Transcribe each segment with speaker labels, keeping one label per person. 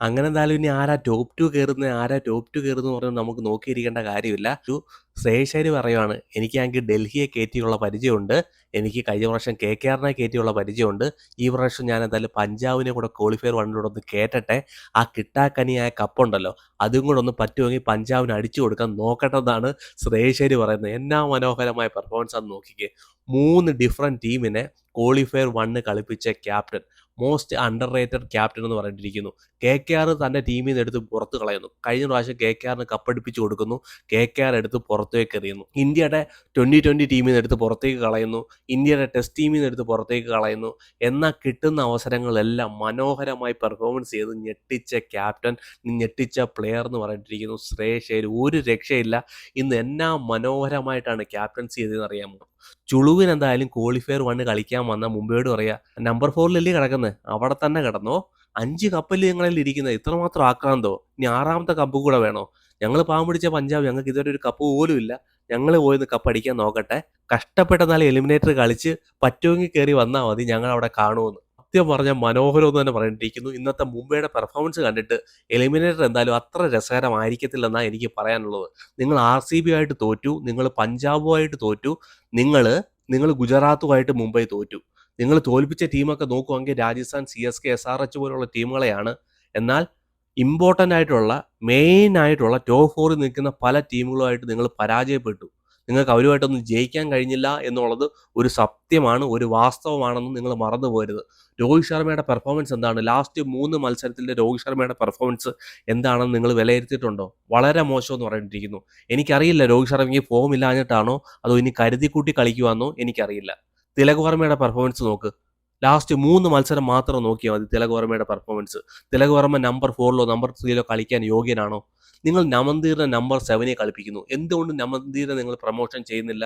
Speaker 1: അങ്ങനെ എന്തായാലും ഇനി ആരാ ടോപ്പ് ടു കയറുന്ന ആരാ ടോപ്പ് 2 കേറുന്നത് എന്ന് പറഞ്ഞ് നമുക്ക് നോക്കിയിരിക്കേണ്ട കാര്യമില്ല. ഒരു അയ്യർ പറയുവാണ്, "എനിക്കാണെങ്കിൽ ഡൽഹിയെ കയറ്റിയുള്ള പരിചയമുണ്ട്. എനിക്ക് കഴിഞ്ഞ പ്രാവശ്യം കെ കെ ആറിനെ കയറ്റിയുള്ള പരിചയമുണ്ട്. ഈ പ്രാവശ്യം ഞാൻ എന്തായാലും പഞ്ചാബിനെ കൂടെ ക്വാളിഫയർ വണ്ണിലൂടെ ഒന്ന് കേറ്റട്ടെ. ആ കിട്ടാക്കനിയായ കപ്പുണ്ടല്ലോ, അതും കൂടെ ഒന്ന് പറ്റുമെങ്കിൽ പഞ്ചാബിന് അടിച്ചു കൊടുക്കാൻ നോക്കട്ടെ" എന്നാണ് ശ്രേയസ് അയ്യർ പറയുന്നത്. എന്നാ മനോഹരമായ പെർഫോമൻസ് ആണ് നോക്കിക്കേ. മൂന്ന് ഡിഫറെന്റ് ടീമിനെ ക്വാളിഫയർ വണ്ണ് കളിപ്പിച്ച captain. Most underrated captain എന്ന് പറഞ്ഞിട്ടിരിക്കുന്നു. ആർ തന്റെ ടീമിൽ നിന്ന് എടുത്ത് പുറത്ത് കളയുന്നു. കഴിഞ്ഞ പ്രാവശ്യം കെ കെ ആറിന് കപ്പടിപ്പിച്ച് കൊടുക്കുന്നു. കെ കെ ആർ എടുത്ത് പുറത്തേക്ക് എറിയുന്നു. ഇന്ത്യയുടെ 2020 ടീമിൽ നിന്ന് എടുത്ത് പുറത്തേക്ക് കളയുന്നു. ഇന്ത്യയുടെ ടെസ്റ്റ് ടീമിൽ നിന്ന് എടുത്ത് പുറത്തേക്ക് കളയുന്നു. എന്നാൽ കിട്ടുന്ന അവസരങ്ങളെല്ലാം മനോഹരമായി പെർഫോമൻസ് ചെയ്ത് ഞെട്ടിച്ച ക്യാപ്റ്റൻ, ഞെട്ടിച്ച പ്ലെയർ എന്ന് പറഞ്ഞിട്ടിരിക്കുന്നു ശ്രേയസ് ഒരു രക്ഷയില്ല. ഇന്ന് എന്നാ മനോഹരമായിട്ടാണ് ക്യാപ്റ്റൻസി ചെയ്തതെന്ന് അറിയാമോ? ചുളുവിന് എന്തായാലും ക്വാളിഫയർ വണ്ണ് കളിക്കാൻ വന്ന മുംബൈയോട് പറയാ, "നമ്പർ ഫോറിലല്ലേ കിടക്കുന്നത്, അവിടെ തന്നെ കിടന്നോ. അഞ്ച് കപ്പല്ലേ ഞങ്ങളിൽ ഇരിക്കുന്നത്. ഇത്രമാത്രം ആക്രാന്തോ? ഇനി ആറാമത്തെ കപ്പ് കൂടെ വേണോ? ഞങ്ങൾ പാവം പിടിച്ച പഞ്ചാബ്, ഞങ്ങൾക്ക് ഇതുവരെ ഒരു കപ്പ് പോലും ഇല്ല. ഞങ്ങൾ പോയി കപ്പ് അടിക്കാൻ നോക്കട്ടെ. കഷ്ടപ്പെട്ടെന്നാലും എലിമിനേറ്റർ കളിച്ച് പറ്റുമെങ്കിൽ കയറി വന്നാൽ മതി. ഞങ്ങൾ അവിടെ കാണുമെന്ന്." സത്യം പറഞ്ഞ മനോഹരം എന്ന് തന്നെ പറഞ്ഞിട്ടിരിക്കുന്നു. ഇന്നത്തെ മുംബൈയുടെ പെർഫോമൻസ് കണ്ടിട്ട് എലിമിനേറ്റർ എന്തായാലും അത്ര രസകരമായിരിക്കത്തില്ലെന്നാണ് എനിക്ക് പറയാനുള്ളത്. നിങ്ങൾ ആർ സി ബി ആയിട്ട് തോറ്റു. നിങ്ങൾ പഞ്ചാബുമായിട്ട് തോറ്റു. നിങ്ങൾ നിങ്ങൾ ഗുജറാത്തുമായിട്ട് മുംബൈ തോറ്റു. നിങ്ങൾ തോൽപ്പിച്ച ടീമൊക്കെ നോക്കുവാണെങ്കിൽ Rajasthan, C S K S R H പോലുള്ള ടീമുകളെയാണ്. എന്നാൽ ഇമ്പോർട്ടന്റ് ആയിട്ടുള്ള, മെയിൻ ആയിട്ടുള്ള ടോപ്പ് ഫോറിൽ നിൽക്കുന്ന പല ടീമുകളുമായിട്ട് നിങ്ങൾ പരാജയപ്പെട്ടു. നിങ്ങൾക്ക് അവരുമായിട്ടൊന്നും ജയിക്കാൻ കഴിഞ്ഞില്ല എന്നുള്ളത് ഒരു സത്യമാണ്, ഒരു വാസ്തവമാണെന്ന് നിങ്ങൾ മറന്നു പോരുത് രോഹിത് ശർമ്മയുടെ പെർഫോമൻസ് എന്താണ്? ലാസ്റ്റ് മൂന്ന് മത്സരത്തിലെ രോഹിത് ശർമ്മയുടെ പെർഫോമൻസ് എന്താണെന്ന് നിങ്ങൾ വിലയിരുത്തിയിട്ടുണ്ടോ? വളരെ മോശമെന്ന് പറഞ്ഞിട്ടിരിക്കുന്നു. എനിക്കറിയില്ല രോഹിത് ശർമ്മയ്ക്ക് ഫോം ഇല്ലാഞ്ഞിട്ടാണോ അതോ ഇനി കരുതിക്കൂട്ടി കളിക്കുവാന്നോ എനിക്കറിയില്ല. തിലക് വർമ്മയുടെ പെർഫോമൻസ് നോക്ക്. ലാസ്റ്റ് മൂന്ന് മത്സരം മാത്രം നോക്കിയാൽ മതി തിലക് വർമ്മയുടെ പെർഫോമൻസ്. തിലക് വർമ്മ നമ്പർ ഫോറിലോ നമ്പർ ത്രീയിലോ കളിക്കാൻ യോഗ്യനാണോ? നിങ്ങൾ നമന്തീറിനെ നമ്പർ സെവനെ കളിപ്പിക്കുന്നു. എന്തുകൊണ്ട് നമന്തീറിനെ നിങ്ങൾ പ്രൊമോഷൻ ചെയ്യുന്നില്ല?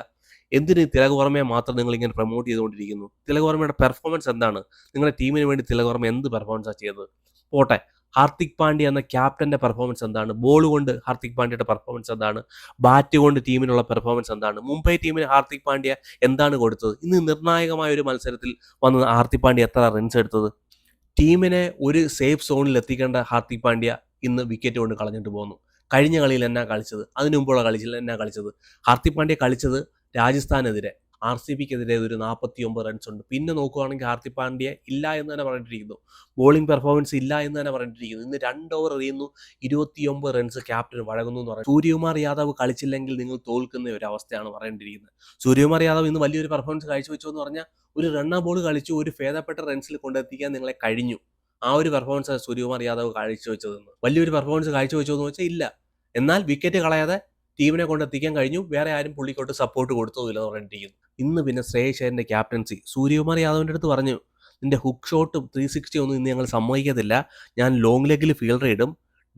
Speaker 1: എന്തിന് തിലകവർമ്മയെ മാത്രം നിങ്ങൾ ഇങ്ങനെ പ്രൊമോട്ട് ചെയ്തുകൊണ്ടിരിക്കുന്നു? തിലകവർമ്മയുടെ പെർഫോമൻസ് എന്താണ്? നിങ്ങളുടെ ടീമിന് വേണ്ടി തിലകവർമ്മ എന്ത് പെർഫോമൻസാണ് ചെയ്തത്? പോട്ടെ. ഹാർദിക് പാണ്ഡ്യ എന്ന ക്യാപ്റ്റന്റെ പെർഫോമൻസ് എന്താണ്? ബോൾ കൊണ്ട് ഹാർദിക് പാണ്ഡ്യയുടെ പെർഫോമൻസ് എന്താണ്? ബാറ്റ് കൊണ്ട് ടീമിനുള്ള പെർഫോമൻസ് എന്താണ്? മുംബൈ ടീമിന് ഹാർദിക് പാണ്ഡ്യ എന്താണ് കൊടുത്തത്? ഇന്ന് നിർണായകമായ ഒരു മത്സരത്തിൽ വന്ന് ഹാർദിക് പാണ്ഡ്യ എത്ര റൺസ് എടുത്തത്? ടീമിനെ ഒരു സേഫ് സോണിൽ എത്തിക്കേണ്ട ഹാർദിക് പാണ്ഡ്യ ഇന്ന് വിക്കറ്റ് കൊണ്ട് കളഞ്ഞിട്ട് പോന്നു. കഴിഞ്ഞ കളിയിൽ എന്നാ കളിച്ചത്? അതിനു മുമ്പുള്ള കളിയിൽ എന്നാ കളിച്ചത്? ഹാർദിക് പാണ്ഡ്യ കളിച്ചത് രാജസ്ഥാനെതിരെ, ആർ സി ബിക്കെതിരെ ഒരു 49 റൺസ് ഉണ്ട്. പിന്നെ നോക്കുകയാണെങ്കിൽ ഹാർദിക് പാണ്ഡ്യ ഇല്ല എന്ന് തന്നെ പറഞ്ഞിട്ടിരിക്കുന്നു. ബോളിംഗ് പെർഫോമൻസ് ഇല്ല എന്ന് തന്നെ പറഞ്ഞിട്ടിരിക്കുന്നു. ഇന്ന് രണ്ട് ഓവർ എറിയുന്നു, 29 റൺസ് ക്യാപ്റ്റൻ വഴങ്ങുന്നു എന്ന് പറയുന്നു. സൂര്യകുമാർ യാദവ് കളിച്ചില്ലെങ്കിൽ നിങ്ങൾ തോൽക്കുന്ന ഒരു അവസ്ഥയാണ് പറയേണ്ടിയിരിക്കുന്നത്. സൂര്യകുമാർ യാദവ് ഇന്ന് വലിയൊരു പെർഫോമൻസ് കാഴ്ചവെച്ചു എന്ന് പറഞ്ഞാൽ ഒരു റണ്ണാ ബോൾ കളിച്ചു ഒരു ഭേദപ്പെട്ട റൺസിൽ കൊണ്ടെത്തിക്കാൻ നിങ്ങളെ കഴിഞ്ഞു. ആ ഒരു പെർഫോമൻസ് സൂര്യകുമാർ യാദവ് കാഴ്ചവെച്ചതെന്ന്. വലിയൊരു പെർഫോമൻസ് കാഴ്ചവെച്ചതെന്ന് വെച്ചാൽ ഇല്ല. എന്നാൽ വിക്കറ്റ് കളയാതെ ടീമിനെ കൊണ്ടെത്തിക്കാൻ കഴിഞ്ഞു. വേറെ ആരും പുള്ളിക്കോട്ട് സപ്പോർട്ട് കൊടുത്തതുമില്ല എന്ന് പറഞ്ഞിരിക്കുന്നു ഇന്ന് പിന്നെ അയ്യറിന്റെ ക്യാപ്റ്റൻസി. സൂര്യകുമാർ യാദവിന്റെ അടുത്ത് പറഞ്ഞു, "നിന്റെ ഹുക്ക് ഷോട്ടും 360 ഒന്നും ഇന്ന് ഞങ്ങൾ സമ്മതിക്കത്തില്ല. ഞാൻ ലോങ് ലെഗിൽ ഫീൽഡർ ഇടും,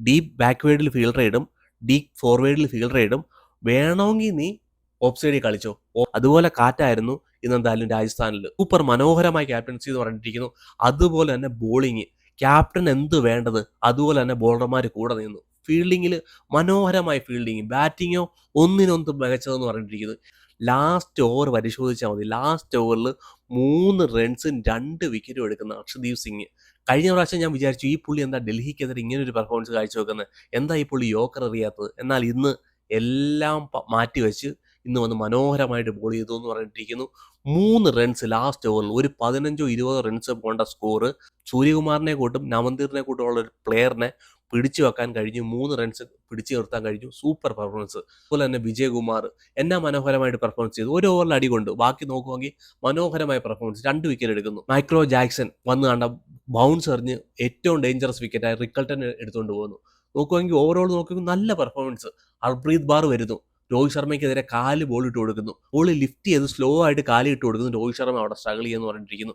Speaker 1: ഡീപ്പ് ബാക്ക്വേർഡിൽ ഫീൽഡർ ഇടും, ഡീപ്പ് ഫോർവേഡിൽ ഫീൽഡർ ഇടും. വേണമെങ്കിൽ നീ ഓഫ് സൈഡിൽ കളിച്ചോ." അതുപോലെ കാറ്റായിരുന്നു ഇന്നെന്തായാലും രാജസ്ഥാനിൽ. സൂപ്പർ മനോഹരമായ ക്യാപ്റ്റൻസി എന്ന് പറഞ്ഞിരിക്കുന്നു അതുപോലെ തന്നെ ബോളിങ് ക്യാപ്റ്റൻ എന്ത് വേണ്ടത് അതുപോലെ തന്നെ ബോളർമാർ കൂടെ നിന്നു. ഫീൽഡിങ്ങിൽ മനോഹരമായ ഫീൽഡിങ്. ബാറ്റിങ്ങോ ഒന്നിനൊന്ന് മികച്ചതെന്ന് പറഞ്ഞിരിക്കുന്നത് ലാസ്റ്റ് ഓവർ പരിശോധിച്ചാൽ മതി. ലാസ്റ്റ് ഓവറിൽ മൂന്ന് റൺസും രണ്ട് വിക്കറ്റും എടുക്കുന്ന അർഷദീപ് സിംഗ്. കഴിഞ്ഞ പ്രാവശ്യം ഞാൻ വിചാരിച്ചു ഈ പുള്ളി എന്താ ഡൽഹിക്കെതിരെ ഇങ്ങനൊരു പെർഫോമൻസ് കാഴ്ച കാഴ്ചവെക്കുന്നത്? എന്താ ഈ പുള്ളി യോക്കർ അറിയാത്തത് എന്നാൽ ഇന്ന് എല്ലാം മാറ്റിവെച്ച് ഇന്ന് വന്ന് മനോഹരമായിട്ട് ബോൾ ചെയ്തു എന്ന് പറഞ്ഞിട്ടിരിക്കുന്നു. മൂന്ന് റൺസ് ലാസ്റ്റ് ഓവറിൽ ഒരു 15ഓ 20ഓ റൺസ് പോകേണ്ട സ്കോർ സൂര്യകുമാറിനെ കൂട്ടും നവന്തീറിനെ കൂട്ടും ഉള്ള ഒരു പ്ലെയറിനെ പിടിച്ചു വെക്കാൻ കഴിഞ്ഞു. മൂന്ന് റൺസ് പിടിച്ചു നിർത്താൻ കഴിഞ്ഞു. Super performance. അതുപോലെ തന്നെ വിജയകുമാർ എന്നാ മനോഹരമായിട്ട് പെർഫോമൻസ് ചെയ്തു. ഒരു ഓവറിൽ അടി കൊണ്ട് ബാക്കി നോക്കുവാണെങ്കിൽ മനോഹരമായ പെർഫോമൻസ്. രണ്ട് വിക്കറ്റ് എടുക്കുന്നു. മൈക്രോ ജാക്സൺ വന്ന് കണ്ട ബൗൺസ് എറിഞ്ഞ് ഏറ്റവും ഡേഞ്ചറസ് വിക്കറ്റായി റിക്കൾട്ടൻ എടുത്തുകൊണ്ട് പോകുന്നു. നോക്കുവാണെങ്കിൽ ഓവറോൾ നോക്കുമ്പോൾ നല്ല പെർഫോമൻസ്. ഹർപ്രീത് ബാർ വരുന്നു. രോഹിത് ശർമ്മയ്ക്കെതിരെ കാൽ ബോൾ ഇട്ട് കൊടുക്കുന്നു. ബോളി ലിഫ്റ്റ് ചെയ്ത് സ്ലോ ആയിട്ട് കാൽ ഇട്ട് കൊടുക്കുന്നു. രോഹിത് ശർമ്മ അവിടെ സ്ട്രഗിൾ ചെയ്യുമെന്ന് പറഞ്ഞിരിക്കുന്നു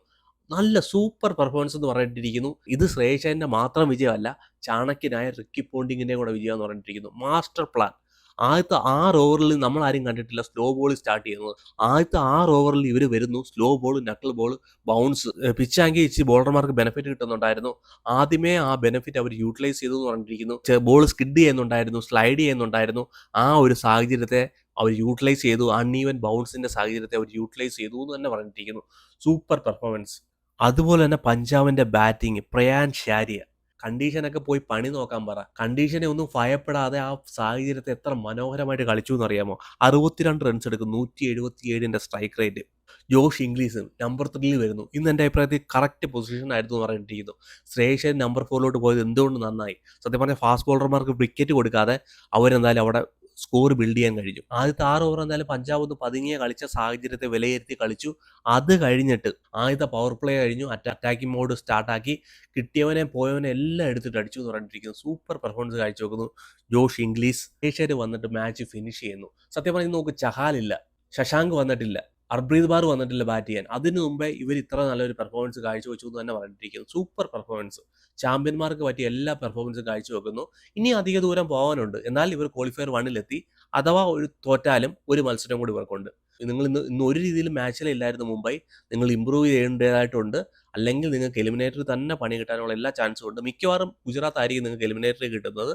Speaker 1: നല്ല സൂപ്പർ പെർഫോമൻസ് എന്ന് പറഞ്ഞിട്ടിരിക്കുന്നു. ഇത് ശ്രേയശന്റെ മാത്രം വിജയമല്ല, ചാണക്യനായ റിക്കി പോണ്ടിങ്ങിന്റെയും കൂടെ വിജയം എന്ന് പറഞ്ഞിട്ടിരിക്കുന്നു. Master plan. ആദ്യത്തെ ആറ് ഓവറിൽ നമ്മൾ ആരും കണ്ടിട്ടില്ല സ്ലോ ബോൾ സ്റ്റാർട്ട് ചെയ്യുന്നത്. ആദ്യത്തെ ആറ് ഓവറിൽ ഇവർ വരുന്നു. Slow ball, knuckle ball, bounce. പിച്ചാങ്കി ഇച്ചി ബോളർമാർക്ക് ബെനിഫിറ്റ് കിട്ടുന്നുണ്ടായിരുന്നു. ആദ്യമേ ആ ബെനിഫിറ്റ് അവർ യൂട്ടിലൈസ് ചെയ്തു എന്ന് പറഞ്ഞിരിക്കുന്നു ബോൾ സ്കിഡ് ചെയ്യുന്നുണ്ടായിരുന്നു, സ്ലൈഡ് ചെയ്യുന്നുണ്ടായിരുന്നു. ആ ഒരു സാഹചര്യത്തെ അവർ യൂട്ടിലൈസ് ചെയ്തു. അൺഈവൻ ബൗൺസിന്റെ സാഹചര്യത്തെ അവർ യൂട്ടിലൈസ് ചെയ്തു എന്ന് തന്നെ പറഞ്ഞിരിക്കുന്നു സൂപ്പർ പെർഫോമൻസ്. അതുപോലെ തന്നെ പഞ്ചാബിന്റെ ബാറ്റിംഗ് പ്രയാൻ ഷാരിയ. കണ്ടീഷനൊക്കെ പോയി പണി നോക്കാൻ പറ. കണ്ടീഷനെ ഒന്നും ഭയപ്പെടാതെ ആ സാഹചര്യത്തെ എത്ര മനോഹരമായിട്ട് കളിച്ചു എന്നറിയാമോ? അറുപത്തിരണ്ട് റൺസ് എടുക്കും. നൂറ്റി എഴുപത്തി ഏഴിന്റെ strike rate Josh Inglis number ത്രീയിൽ വരുന്നു. ഇന്ന് എന്റെ അഭിപ്രായത്തിൽ കറക്റ്റ് പൊസിഷൻ ആയിരുന്നു എന്ന് പറഞ്ഞിരിക്കുന്നു. ശ്രേയസ് നമ്പർ ഫോറിലോട്ട് പോയത് എന്തുകൊണ്ട് നന്നായി? സത്യം പറഞ്ഞാൽ ഫാസ്റ്റ് ബോളർമാർക്ക് വിക്കറ്റ് കൊടുക്കാതെ അവരെന്തായാലും അവിടെ സ്കോർ ബിൽഡ് ചെയ്യാൻ കഴിഞ്ഞു. ആദ്യത്തെ ആറ് ഓവർ എന്തായാലും പഞ്ചാബ് ഒന്ന് പതുങ്ങിയ കളിച്ച സാഹചര്യത്തെ വിലയിരുത്തി കളിച്ചു. അത് കഴിഞ്ഞിട്ട് ആദ്യത്തെ പവർ പ്ലേ കഴിഞ്ഞു. അറ്റാക്കിംഗ് മോഡ് സ്റ്റാർട്ടാക്കി കിട്ടിയവനെ പോയവനെ എല്ലാം എടുത്തിട്ട് അടിച്ചു എന്ന് പറഞ്ഞിരിക്കുന്നു സൂപ്പർ പെർഫോമൻസ് കാഴ്ചവെക്കുന്നു. Josh Inglis. ഏഷ്യർ വന്നിട്ട് മാച്ച് ഫിനിഷ് ചെയ്യുന്നു. സത്യം പറഞ്ഞാൽ നോക്ക് ചഹാലില്ല. ശശാങ്ക് വന്നിട്ടില്ല. അർബ്രീത് ബാർ വന്നിട്ടില്ല ബാറ്റ് ചെയ്യാൻ. അതിനു മുമ്പേ ഇവർ ഇത്ര നല്ലൊരു പെർഫോമൻസ് കാഴ്ചവെച്ചു എന്ന് തന്നെ പറഞ്ഞിരിക്കുന്നു. സൂപ്പർ പെർഫോമൻസ് ചാമ്പ്യന്മാർക്ക് പറ്റിയ എല്ലാ പെർഫോമൻസും കാഴ്ച വെക്കുന്നു ഇനി അധിക ദൂരം പോകാനുണ്ട്. എന്നാൽ ഇവർ ക്വാളിഫയർ വണ്ണിലെത്തി അഥവാ ഒരു തോറ്റാലും ഒരു മത്സരം കൂടി ഇവർക്കുണ്ട്. നിങ്ങൾ ഇന്ന് ഇന്ന് ഒരു രീതിയിലും മാച്ചിലില്ലായിരുന്നു മുംബൈ. നിങ്ങൾ ഇമ്പ്രൂവ് ചെയ്യേണ്ടതായിട്ടുണ്ട്. അല്ലെങ്കിൽ നിങ്ങൾക്ക് എലിമിനേറ്റർ തന്നെ പണി കിട്ടാനുള്ള എല്ലാ ചാൻസും ഉണ്ട്. മിക്കവാറും ഗുജറാത്ത് ആയിരിക്കും നിങ്ങൾക്ക് എലിമിനേറ്റർ കിട്ടുന്നത്.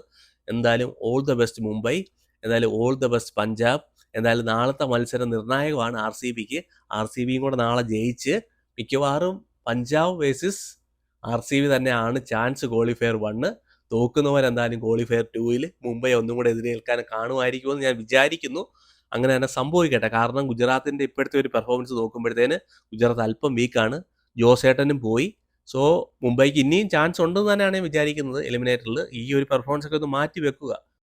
Speaker 1: എന്തായാലും ഓൾ ദ ബെസ്റ്റ് മുംബൈ. എന്തായാലും ഓൾ ദ ബെസ്റ്റ് പഞ്ചാബ്. എന്തായാലും നാളത്തെ മത്സരം നിർണായകമാണ് ആർ സി ബിക്ക് ആർ സി ബിയും കൂടെ നാളെ ജയിച്ച് മിക്കവാറും Punjab versus R C B തന്നെയാണ് ചാൻസ് ക്വാളിഫയർ വണ്ണ് തോക്കുന്നവരെന്തായാലും ക്വാളിഫയർ ടൂവിൽ മുംബൈ ഒന്നും കൂടെ എതിരേൽക്കാൻ കാണുമായിരിക്കുമെന്ന് ഞാൻ വിചാരിക്കുന്നു. അങ്ങനെ തന്നെ സംഭവിക്കട്ടെ. കാരണം ഗുജറാത്തിന്റെ ഇപ്പോഴത്തെ ഒരു പെർഫോമൻസ് നോക്കുമ്പോഴത്തേന് ഗുജറാത്ത് അല്പം വീക്കാണ് ജോസേട്ടനും പോയി. സോ മുംബൈക്ക് ഇനിയും ചാൻസ് ഉണ്ടെന്ന് തന്നെയാണ് ഞാൻ വിചാരിക്കുന്നത്. എലിമിനേറ്ററിൽ ഈ ഒരു പെർഫോമൻസ് ഒക്കെ ഒന്ന് മാറ്റി വെക്കുക